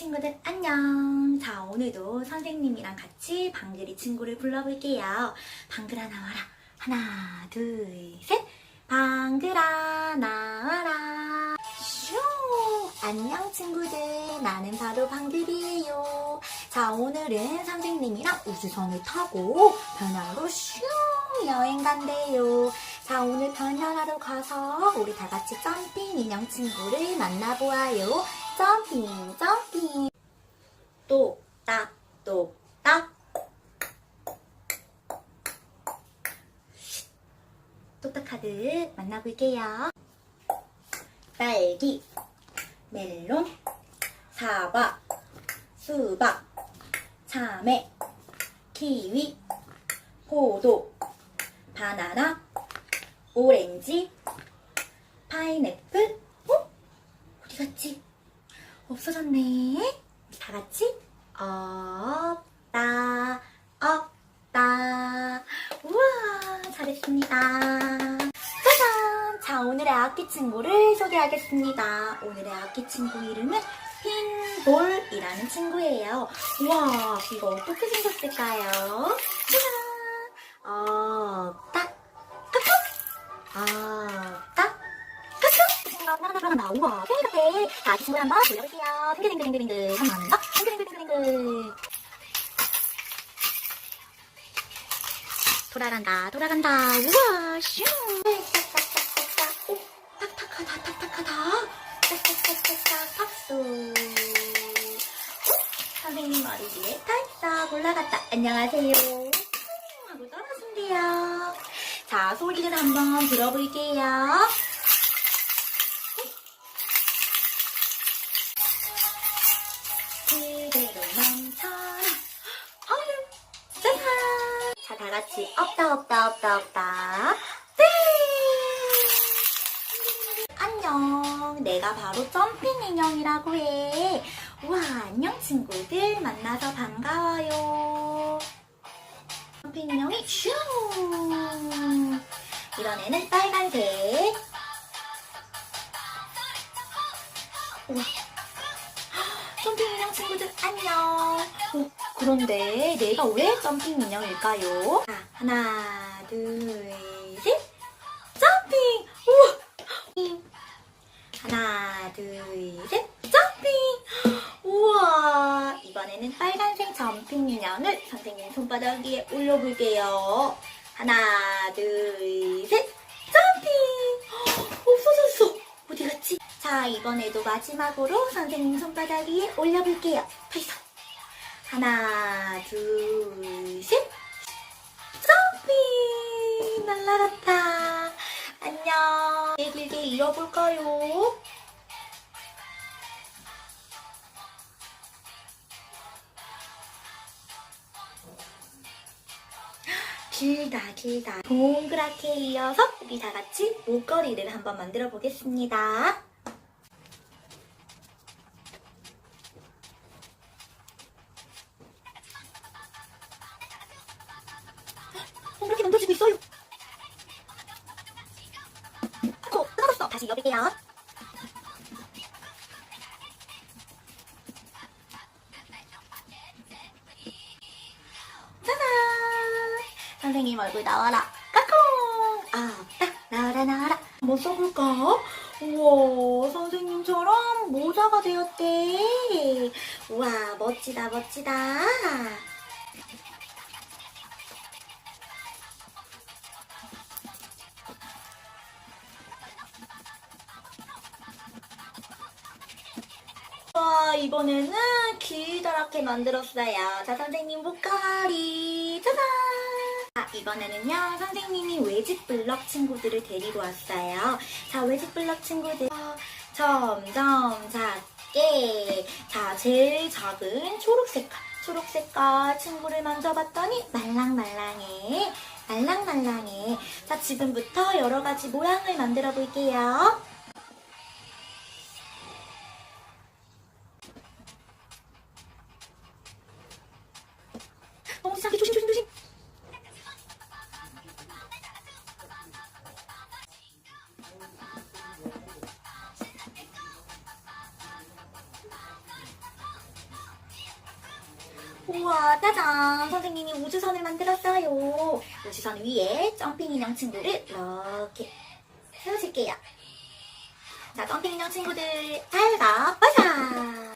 친구들 안녕. 자, 오늘도 선생님이랑 같이 방글이 친구를 불러볼게요. 방글아 나와라. 하나, 둘, 셋. 방글아 나와라. 슈! 안녕 친구들. 나는 바로 방글이에요. 자, 오늘은 선생님이랑 우주선을 타고 변화로 슈! 여행 간대요. 자, 오늘 변화하러 가서 우리 다 같이 점핑 인형 친구를 만나보아요. 점핑, 점핑. 똑딱, 똑딱. 똑딱 카드 만나볼게요. 딸기, 멜론, 사과, 수박, 참외, 키위, 포도, 바나나, 오렌지, 파인애플, 어? 어디 갔지? 없어졌네. 다 같이 없다, 없다. 우와, 잘했습니다. 짜잔! 자, 오늘의 악기 친구를 소개하겠습니다. 오늘의 악기 친구 이름은 핀볼이라는 친구예요. 우와, 이거 어떻게 생겼을까요? 짜잔! 없다! 없다, 우와, 팽이 같아. 자, 이 친구 한번 돌려볼게요. 빙글빙글빙글빙글. 한번 더. 빙글빙글빙글빙글. 돌아간다, 돌아간다. 우와, 슝. 오, 탁탁하다, 탁탁하다. 짝짝짝짝짝 박수. 선생님 머리 위에 탈싹 올라갔다. 안녕하세요. 하고 떨어진대요. 자, 소리를 한번 들어볼게요. 같이 없다, 없다, 없다, 없다. 네. 안녕. 내가 바로 점핑 인형이라고 해. 우와, 안녕 친구들. 만나서 반가워요. 점핑 인형이 슝. 이번에는 빨간색. 우와. 점핑 인형 친구들 안녕. 어, 그런데 내가 왜 점핑 인형일까요? 자, 하나, 둘, 셋. 점핑! 우와! 하나, 둘, 셋. 점핑! 우와! 이번에는 빨간색 점핑 인형을 선생님 손바닥 위에 올려볼게요. 하나, 둘, 셋. 점핑! 없어졌어. 어디 갔지? 자, 이번에도 마지막으로 선생님 손바닥 위에 올려볼게요. 벌써. 하나, 둘, 셋. 점핑! 날라갔다. 안녕. 길게 이어볼까요? 길다 길다 동그랗게 이어서 우리 다 같이 목걸이를 한번 만들어 보겠습니다. 만들어지고 있어요. 고 끊어졌어. 다시 이어볼게요. 짜잔! 선생님 얼굴 나와라. 까꿍! 아, 딱 나와라 나와라. 한번 써볼까? 우와, 선생님처럼 모자가 되었대. 우와, 멋지다 멋지다. 와, 이번에는 길다랗게 만들었어요. 자, 선생님 목걸이. 짜잔! 자, 이번에는요, 선생님이 외집 블럭 친구들을 데리고 왔어요. 자, 외집 블럭 친구들. 어, 점점 작게. 자, 제일 작은 초록색깔. 초록색깔 친구를 만져봤더니 말랑말랑해. 말랑말랑해. 자, 지금부터 여러 가지 모양을 만들어 볼게요. 우와, 짜잔! 선생님이 우주선을 만들었어요. 우주선 위에 점핑 인형 친구를 이렇게 세워줄게요. 자, 점핑 인형 친구들, 잘 가, 빠사!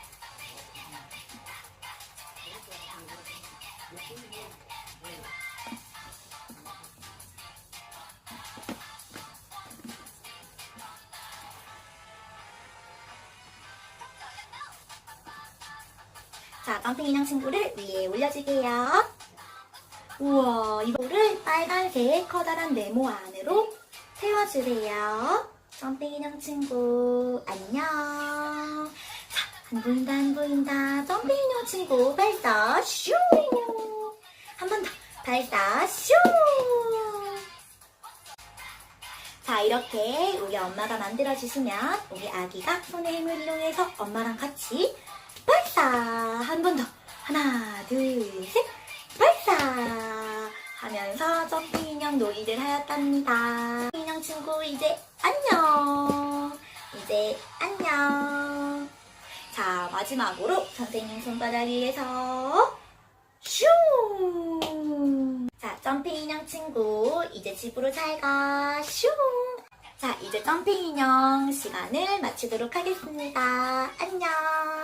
자, 점핑 인형 친구를 위에 올려줄게요. 우와, 이거를 빨간색 커다란 네모 안으로 세워주세요. 점핑 인형 친구, 안녕. 자, 안 보인다, 안 보인다. 점핑 인형 친구, 발사, 슈! 한 번 더, 발사, 슈! 자, 이렇게 우리 엄마가 만들어주시면 우리 아기가 손의 힘을 이용해서 엄마랑 같이 발사! 한 번 더. 하나, 둘, 셋. 발사! 하면서 점핑 인형 놀이를 하였답니다. 인형 친구, 이제 안녕! 이제 안녕! 자, 마지막으로 선생님 손바닥 위에서 슝! 자, 점핑 인형 친구, 이제 집으로 잘 가. 슝! 자, 이제 점핑 인형 시간을 마치도록 하겠습니다. 안녕!